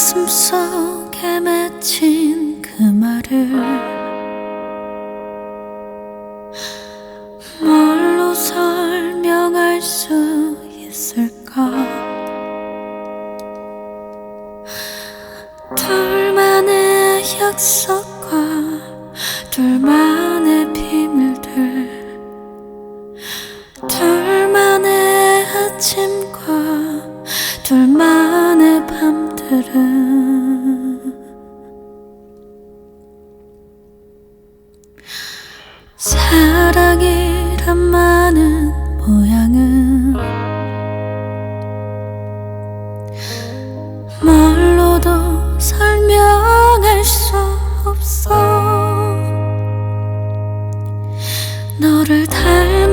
가슴 속에 맺힌 그 말을 뭘로 설명할 수 있을까? 둘만의 약속 사랑이란 많은 모양은 말로도 설명할 수 없어 너를 닮아.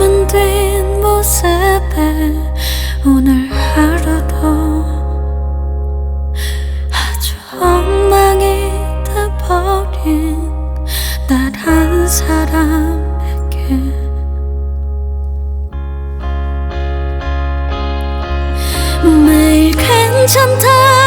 엉망이다 버린 날 한 사람에게. 매일 괜찮다.